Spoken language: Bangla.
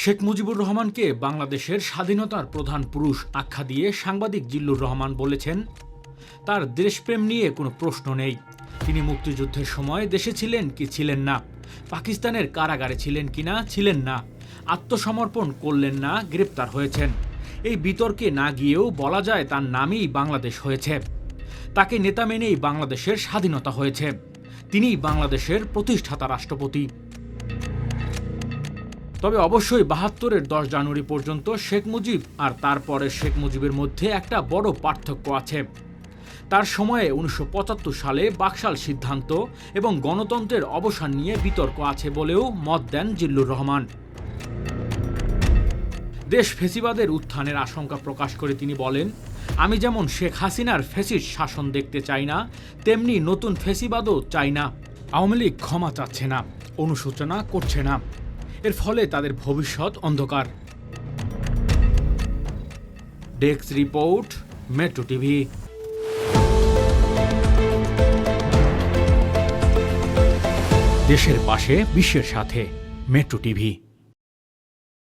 শেখ মুজিবুর রহমানকে বাংলাদেশের স্বাধীনতার প্রধান পুরুষ আখ্যা দিয়ে সাংবাদিক জিল্লুর রহমান বলেছেন, তার দেশপ্রেম নিয়ে কোনো প্রশ্ন নেই। তিনি মুক্তিযুদ্ধের সময় দেশে ছিলেন কি ছিলেন না, পাকিস্তানের কারাগারে ছিলেন কি না ছিলেন না, আত্মসমর্পণ করলেন না, গ্রেপ্তার হয়েছেন। এই বিতর্কে না গিয়েও বলা যায় তার নামেই বাংলাদেশ হয়েছে। তাকে নেতা মেনেই বাংলাদেশের স্বাধীনতা হয়েছে। তিনিই বাংলাদেশের প্রতিষ্ঠাতা রাষ্ট্রপতি। তবে অবশ্যই বাহাত্তরের দশ জানুয়ারি পর্যন্ত শেখ মুজিব আর তারপরে শেখ মুজিবের মধ্যে একটা বড় পার্থক্য আছে। তার সময়ে উনিশশো পঁচাত্তর সালে বাকশাল সিদ্ধান্ত এবং গণতন্ত্রের অবসান নিয়ে বিতর্ক আছে বলেও মত দেন জিল্লুর রহমান। দেশ ফেসিবাদের উত্থানের আশঙ্কা প্রকাশ করে তিনি বলেন, আমি যেমন শেখ হাসিনার ফেসিস শাসন দেখতে চাই না, তেমনি নতুন ফেসিবাদও চাই না। আওয়ামী লীগ ক্ষমা চাচ্ছে না, অনুশোচনা করছে না। এর ফলে তাদের ভবিষ্যৎ অন্ধকার। Desk report, metro TV. দেশের পাশে, বিশ্বের সাথে, মেট্রো টিভি।